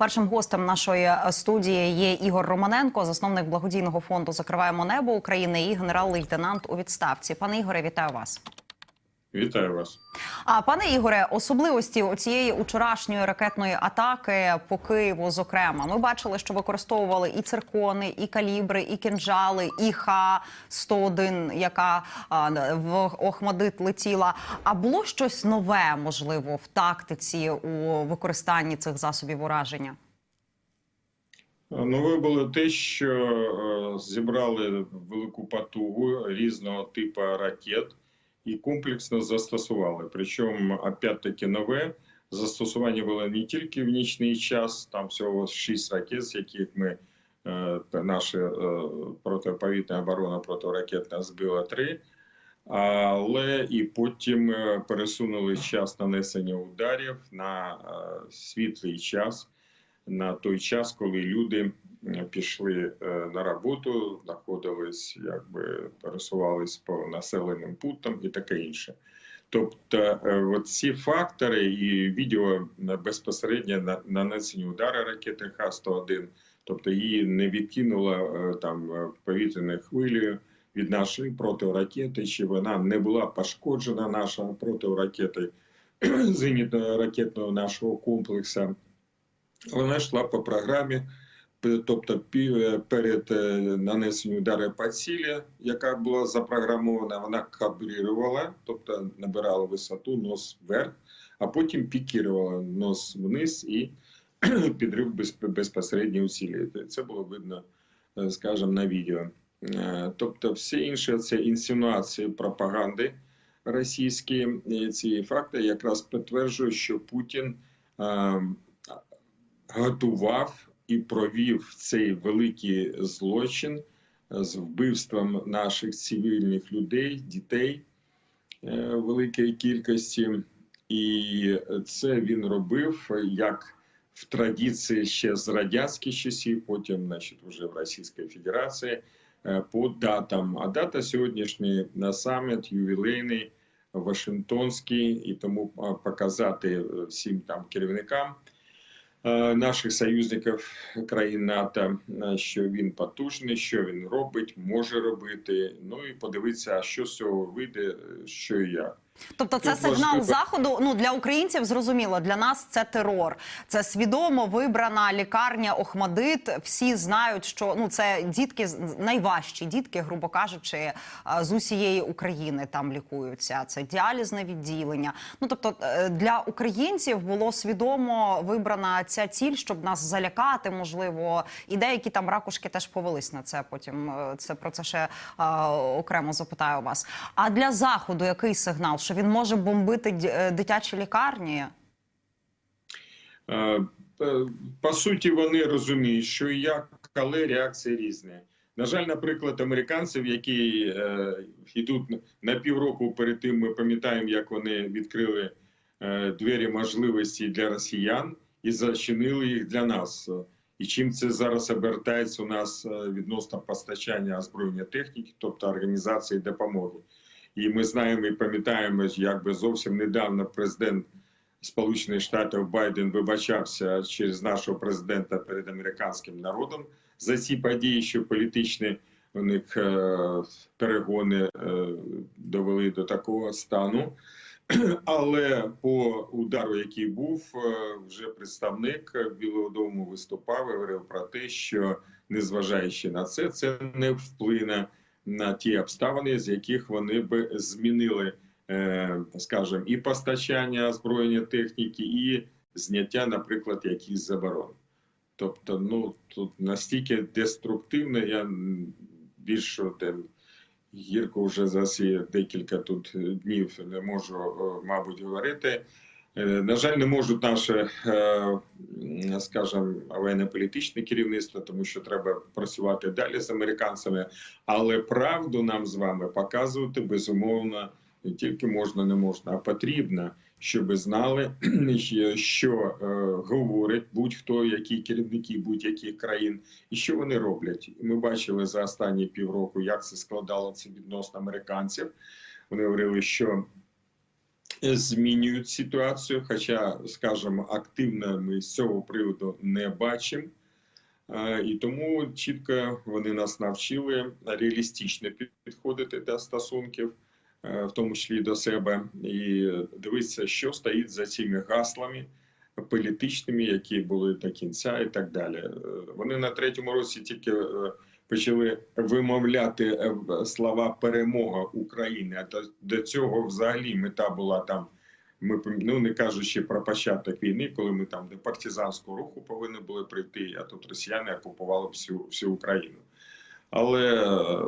Першим гостем нашої е, студії є Ігор Романенко, засновник благодійного фонду Закриваємо небо України і генерал-лейтенант у відставці. Пане Ігоре, вітаю вас. Вітаю вас. А пане Ігоре, особливості цієї учорашньої ракетної атаки по Києву, зокрема, ми бачили, що використовували і циркони, і калібри, і кінжали, і Х-101, яка а, в Охмадит летіла. А було щось нове, можливо, в тактиці у використанні цих засобів ураження? Нове було те, що е, зібрали велику потугу різного типу ракет і комплексно застосували. Причому, опять-таки, нове застосування було не тільки в нічний час, там всього шість ракет, з яких ми е, наша е, протиповітряна оборона протиракетна збила три. Але і потім е, пересунули час нанесення ударів на світлий час, на той час, коли люди пішли е, на роботу, знаходились, якби пересувались по населеним пунктам і таке інше. Тобто, е, ці фактори і відео безпосередньо на нанесення удару ракети Х-101, тобто її не відкинуло е, там повітряною хвилею від нашої протиракети, чи вона не була пошкоджена наша протиракети зенітно-ракетного нашого комплексу. Вона йшла по програмі, тобто пі- перед е, нанесенням удару по цілі, яка була запрограмована, вона кабрірувала, тобто набирала висоту, нос вверх, а потім пікірувала нос вниз і підрив без- безпосередньо у. Це було видно, е, скажімо, на відео. Е, Тобто, всі інші це інсинуації пропаганди російські ці факти якраз підтверджують, що Путін е, готував і провів цей великий злочин з вбивством наших цивільних людей, дітей е, великої кількості, і це він робив як в традиції ще з радянських часів, потім, значить, вже в Російській Федерації е, по датам. А дата сьогоднішній на саміт ювілейний. Вашингтонський і тому показати е, всім там керівникам е, наших союзників країн НАТО, е, що він потужний, що він робить, може робити. Ну і подивитися, що з цього вийде, е, що і як. Тобто, це сигнал заходу. Ну для українців зрозуміло. Для нас це терор. Це свідомо вибрана лікарня Охмадит. Всі знають, що ну це дітки найважчі дітки, грубо кажучи, з усієї України там лікуються. Це діалізне відділення. Ну тобто е, для українців було свідомо вибрана ця ціль, щоб нас залякати. Можливо, і деякі там ракушки теж повелись на це. Потім е, це про це ще окремо запитаю вас. А для заходу який сигнал? Що він може бомбити е, дитячі лікарні? Е, е, По суті, вони розуміють, що як, але реакції різні. На жаль, наприклад, американців, які е, йдуть на півроку перед тим, ми пам'ятаємо, як вони відкрили е, двері можливості для росіян і зачинили їх для нас. І чим це зараз обертається у нас відносно постачання озброєння техніки, тобто організації допомоги. І ми знаємо і пам'ятаємо, як би зовсім недавно президент Сполучених Штатів Байден вибачався через нашого президента перед американським народом за ці події, що політичні у них е, перегони е, довели до такого стану. Але по удару, який був, е, вже представник Білого Дому виступав і говорив про те, що незважаючи на це, це не вплине на ті обставини, з яких вони би змінили е, скажімо, і постачання озброєння техніки, і зняття, наприклад, якихось заборон. Тобто, ну тут настільки деструктивно, я більше тим гірко вже за ці декілька тут днів не можу, е, мабуть, говорити. Е, На жаль, не можуть наше, скажімо, воєнно-політичне керівництво, тому що треба працювати далі з американцями. Але правду нам з вами показувати безумовно не тільки можна, не можна, а потрібно, щоб знали, що- що е, говорить будь-хто, які керівники будь-яких країн, і що вони роблять. Ми бачили за останні півроку, як це складалося відносно американців. Вони говорили, що змінюють ситуацію. Хоча, скажімо, активно ми з цього приводу не бачимо. Е, І тому чітко вони нас навчили реалістично підходити до стосунків, е, в тому числі до себе, і дивитися, що стоїть за цими гаслами політичними, які були до кінця, і так далі. Е, Вони на третьому році тільки почали вимовляти е, слова перемога України. А до, цього взагалі мета була там. Ми ну не кажучи про початок війни, коли ми там до партизанського руху повинні були прийти, а тут росіяни окупували всю всю Україну. Але е,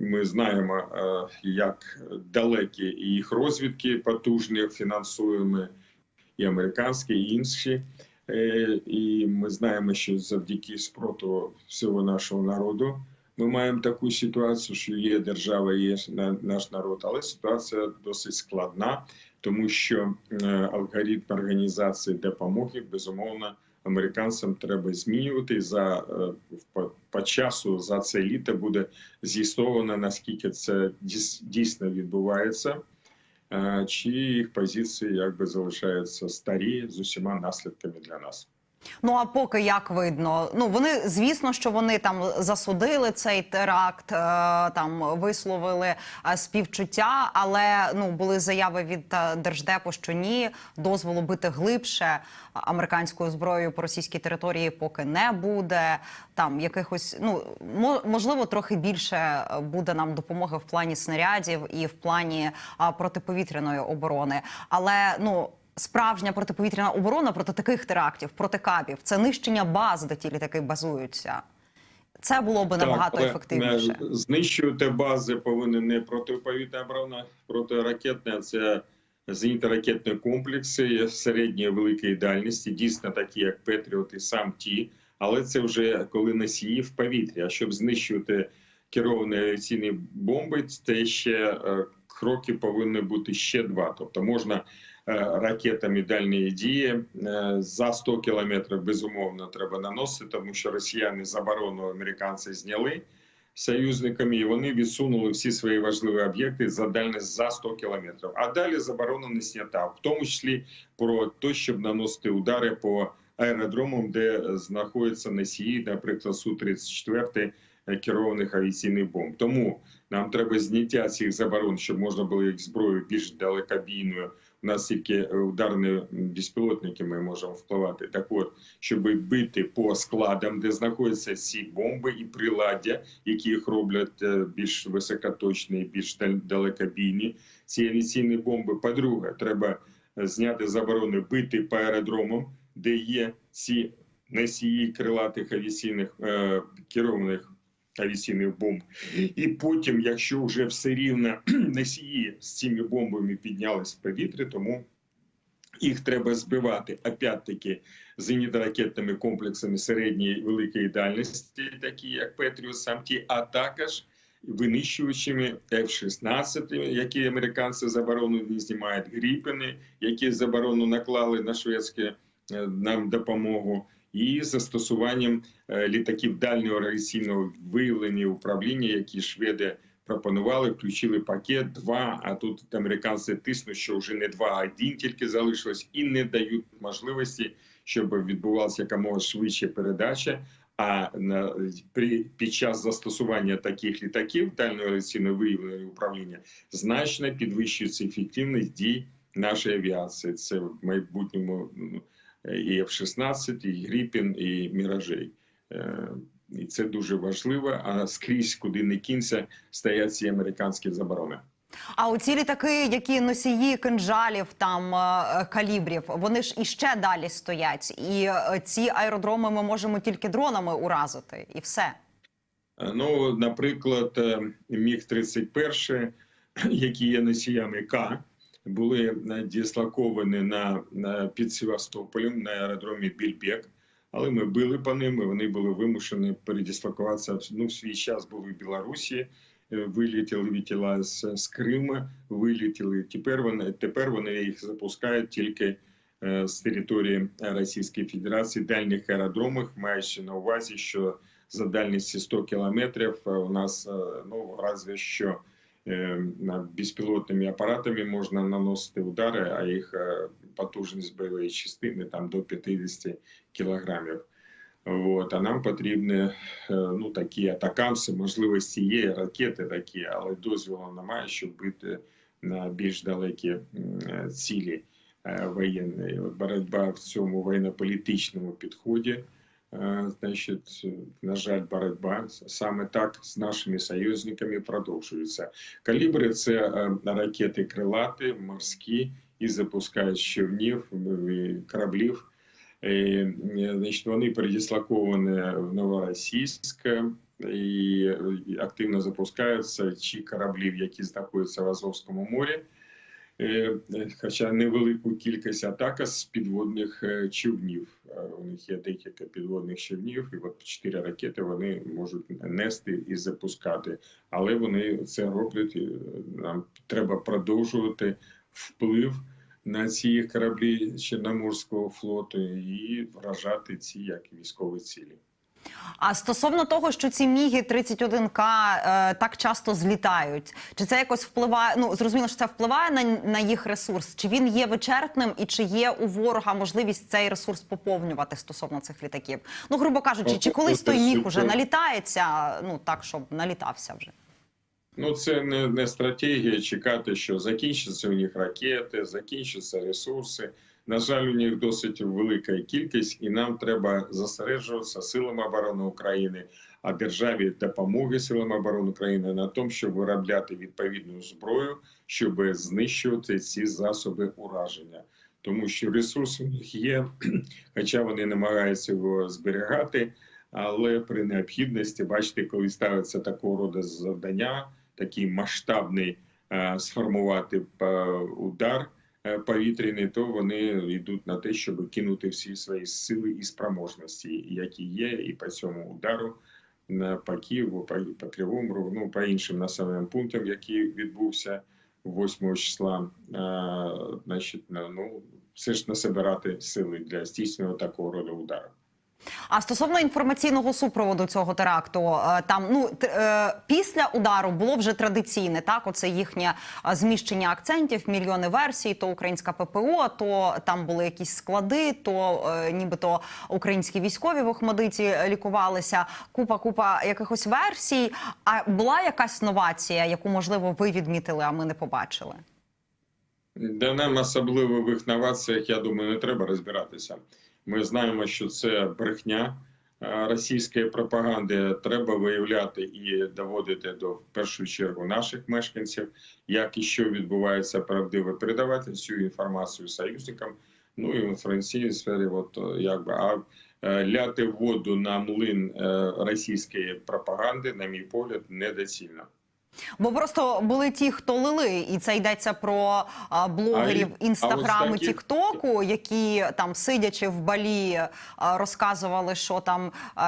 ми знаємо, е, як далекі їх розвідки потужні, фінансуємо і американські, і інші. Е, І ми знаємо, що завдяки спротиву всього нашого народу ми маємо таку ситуацію, що є держава, є на- наш народ, але ситуація досить складна, тому що е, алгоритм організації допомоги безумовно американцям треба змінювати. За е, по, по часу за це літо буде з'ясовано наскільки це дійс- дійсно відбувається. Е, Чи їх позиції якби залишаються старі з усіма наслідками для нас? Ну а поки як видно, ну вони звісно, що вони там засудили цей теракт, е, там висловили е, співчуття, але ну були заяви від е, держдепу, що ні, дозволу бити глибше американською зброєю по російській території поки не буде. Там якихось ну мо- можливо трохи більше буде нам допомоги в плані снарядів і в плані протиповітряної оборони. Але ну справжня протиповітряна оборона проти таких терактів, проти кабів, це нищення баз, де ті літаки базуються. Це було би набагато але, ефективніше. е, Знищувати бази повинні не протиповітряна оборона, протиракетна, а це зенітно-ракетні комплекси середньої великої дальності, дійсно такі, як Петріот і сам ті, але це вже коли носії в повітрі. А щоб знищувати керовані авіаційні бомби, це ще е, кроки повинні бути ще два. Тобто можна е, ракетами дальньої дії е, за 100 кілометрів безумовно треба наносити, тому що росіяни заборону американці зняли союзниками, і вони відсунули всі свої важливі об'єкти за дальність за 100 кілометрів. А далі заборона не знята, в тому числі про те, щоб наносити удари по аеродромам, де знаходяться носії, наприклад, су 34 керованих авіаційних бомб. Тому нам треба зняття цих заборон, щоб можна було їх зброю більш далекобійною. У нас тільки ударні безпілотники ми можемо впливати. Так от, щоб бити по складам, де знаходяться ці бомби і приладдя, які їх роблять е, більш високоточні, більш дал- далекобійні. Ці авіаційні бомби. По-друге, треба е, зняти заборони бити по аеродромам, де є ці носії крилатих авіаційних е, керованих авіаційних бомб. І потім, якщо вже все рівно носії з цими бомбами піднялись в повітря, тому їх треба збивати опять-таки зенітно-ракетними комплексами середньої великої дальності, такі як Петріус, сам ті, а також винищувачами F-16, які американці заборону не знімають, Гріпени, які заборону наклали на шведське е, нам допомогу, і застосуванням е, літаків дальнього радіаційного виявлення і управління, які шведи пропонували, включили пакет 2, а тут американці тиснуть, що вже не 2, а один тільки залишилось, і не дають можливості, щоб відбувалася якомога швидше передача. А на при під час застосування таких літаків дальнього радіаційного виявлення і управління значно підвищується ефективність дій нашої авіації. Це в майбутньому ну, і F-16, і Гріпін, і Міражей. Е, І це дуже важливо. А скрізь, куди не кінця, стоять ці американські заборони. А оці літаки, які носії кинжалів, там е, калібрів, вони ж іще далі стоять. І е, ці аеродроми ми можемо тільки дронами уразити, і все. Е, Ну, наприклад, е, міг 31 які є носіями К, були е, дислоковані на, на під Севастополем на аеродромі Більбек. Але ми били по ним, і вони були вимушені передислокуватися. Ну, в свій час були в Білорусі, е, вилетіли тіла з, з Криму, вилетіли. Тепер вони тепер вони їх запускають тільки е, з території Російської Федерації, дальніх аеродромах, маючи на увазі, що за дальністю 100 кілометрів у нас е, ну разве що безпілотними апаратами можна наносити удари, а їх е, потужність бойової частини там до 50 кілограмів. От, а нам потрібні е, ну, такі атакамси, можливості є, ракети такі, але дозволу немає, щоб бити на більш далекі е, цілі е, воєнні. От Боротьба в цьому воєнно-політичному підході. Е, Значить, на жаль, боротьба саме так з нашими союзниками продовжується. Калібри це е, ракети крилаті, морські і запускають човнів, е, кораблів. Значить, вони передислоковані в Новоросійськ і активно запускаються чи кораблів, які знаходяться в Азовському морі. Е, Хоча невелику кількість атак з підводних е, човнів. Е, У них є декілька підводних човнів, і от чотири ракети вони можуть нести і запускати. Але вони це роблять. і Нам треба продовжувати вплив на ці кораблі Чорноморського флоту і вражати ці як військові цілі. А стосовно того, що ці міги 31К е, так часто злітають, чи це якось впливає? Ну зрозуміло, що це впливає на, на їх ресурс? Чи він є вичерпним, і чи є у ворога можливість цей ресурс поповнювати стосовно цих літаків? Ну, грубо кажучи, чи колись той міг уже налітається? Ну так, щоб налітався вже. Ну, це не, не стратегія чекати, що закінчаться у них ракети, закінчаться ресурси. На жаль, у них досить велика кількість, і нам треба зосереджуватися силами оборони України, а державі допомоги силам оборони України на тому, щоб виробляти відповідну зброю, щоб знищувати ці засоби ураження. Тому що ресурс у них є, хоча вони намагаються його зберігати. Але при необхідності, бачите, коли ставиться такого роду завдання, такий масштабний сформувати удар е, повітряний, то вони йдуть на те, щоб кинути всі свої сили і спроможності, які є, і по цьому удару по Києву, по, по Кривому ну по іншим населеним пунктам, який відбувся 8 числа. А, значить, ну все ж насобирати сили для здійснення такого роду удару. А стосовно інформаційного супроводу цього теракту, е, там ну е, після удару було вже традиційне. Так, оце їхнє е, зміщення акцентів, мільйони версій. То українська ППО, то там були якісь склади, то нібито українські військові в Охмадиті лікувалися. Купа, купа якихось версій. А була якась новація, яку можливо ви відмітили, а ми не побачили. Да нам особливо в їх новаціях, я думаю, не треба розбиратися. Ми знаємо, що це брехня е, російської пропаганди. Треба виявляти і доводити до в першу чергу наших мешканців, як і що відбувається правдиво, передавати цю інформацію союзникам. Ну і в інформаційній сфері, от е, якби а е, ляти воду на млин російської пропаганди, на мій погляд, недоцільно. Бо просто були ті, хто лили, і це йдеться про а, блогерів А інстаграму, такі- Тіктоку, які там сидячи в балі, а, розказували, що там е,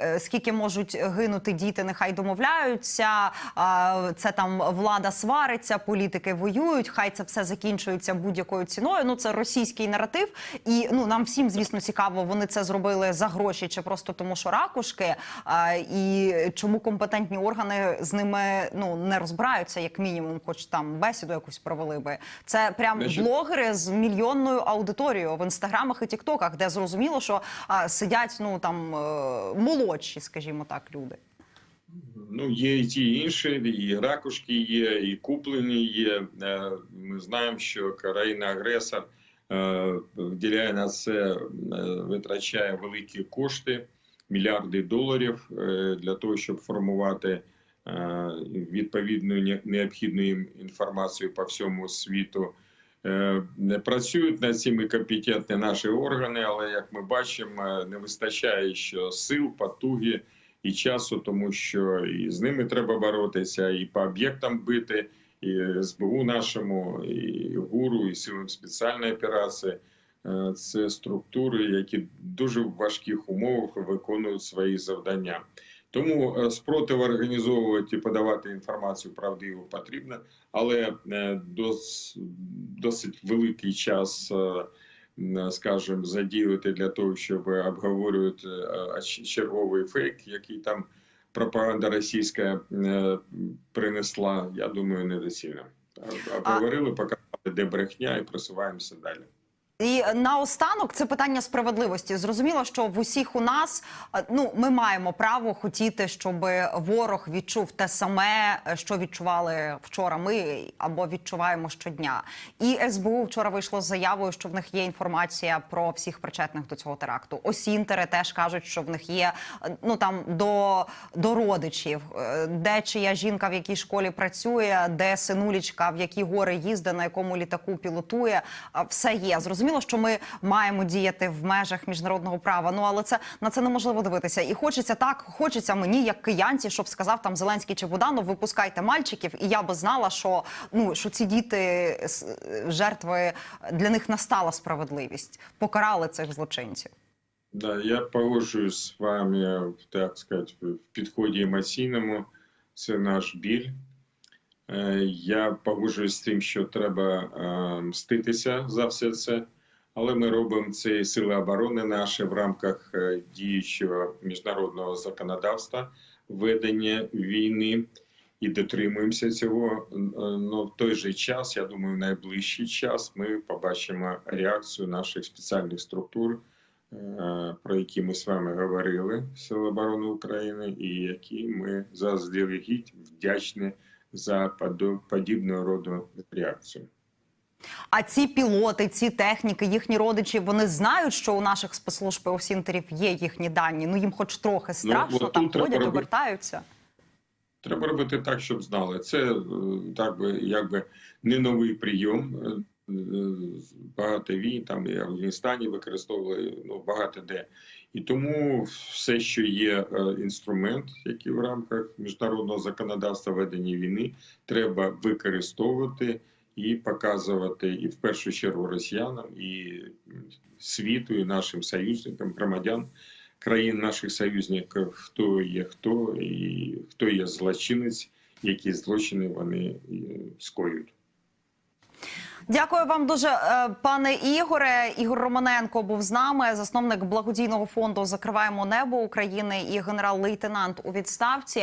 е, скільки можуть гинути діти, нехай домовляються. а, Це там влада свариться, політики воюють. Хай це все закінчується будь-якою ціною. Ну це російський наратив. І ну нам всім, звісно, цікаво, вони це зробили за гроші чи просто тому, що ракушки, а, і чому компетентні органи з ними ну не розбираються, як мінімум, хоч там бесіду якусь провели би. Це прям Значить- блогери з мільйонною аудиторією в інстаграмах і тіктоках, де зрозуміло, що а, сидять ну там е, молодші, скажімо так, люди. Ну, є і ті інші, і ракушки є, і куплені є. Е, Ми знаємо, що країна-агресор е, виділяє на це, е, витрачає великі кошти, мільярди доларів е, для того, щоб формувати е, відповідну не- необхідну їм інформацію по всьому світу. Е, не Працюють над цими компетентні наші органи, але як ми бачимо, е, не вистачає ще сил, потуги і часу, тому що і з ними треба боротися, і по об'єктам бити, і СБУ нашому, і ГУРу, і силам спеціальної операції. Це структури, які дуже в важких умовах виконують свої завдання. Тому е, спротив організовувати і подавати інформацію правдиву потрібно, але е, дос, досить великий час, е, скажімо, задіяти для того, щоб обговорювати черговий фейк, який там пропаганда російська принесла, я думаю, недоцільно. Обговорили, показали, де брехня, і просуваємося далі. І наостанок це питання справедливості. Зрозуміло, що в усіх у нас е, ну ми маємо право хотіти, щоб ворог відчув те саме, е, що відчували вчора. Ми або відчуваємо щодня. І СБУ вчора вийшло з заявою, що в них є інформація про всіх причетних до цього теракту. Осінтери теж кажуть, що в них є е, ну там до, до родичів, де чия жінка в якій школі працює, де синулічка, в які гори їздить, на якому літаку пілотує. Все є. Зрозуміло, що ми маємо діяти в межах міжнародного права. Ну але це на це неможливо дивитися. І хочеться так, хочеться мені, як киянці, щоб сказав там Зеленський чи Буданов, випускайте мальчиків, і я би знала, що ну що ці діти жертви для них настала справедливість, покарали цих злочинців. Да, я погоджуюсь з вами, так сказати, в підході емоційному. Це наш біль. Е, Я погоджуюсь з тим, що треба е, мститися за все це, але ми робимо це сили оборони наші в рамках е, діючого міжнародного законодавства ведення війни і дотримуємося цього. Е, Ну в той же час, я думаю, в найближчий час ми побачимо реакцію наших спеціальних структур е, про які ми з вами говорили Сили оборони України, і які ми заздалегідь вдячні за подібного роду реакцію. А ці пілоти, ці техніки, їхні родичі, вони знають, що у наших спецслужб осінтерів є їхні дані. Ну їм, хоч трохи страшно, от там ходять, робити- обертаються. Треба робити так, щоб знали. Це е, так би якби не новий прийом. Е, е, Багато війн там і в Афганістані використовували ну багато де. І тому все, що є інструмент, який в рамках міжнародного законодавства ведення війни, треба використовувати і показувати, і в першу чергу росіянам, і світу, і нашим союзникам, громадян країн наших союзників, хто є хто, і хто є злочинець, які злочини вони е, скоюють. Дякую вам дуже, е, пане Ігоре. Ігор Романенко був з нами, засновник благодійного фонду Закриваємо небо України і генерал-лейтенант у відставці.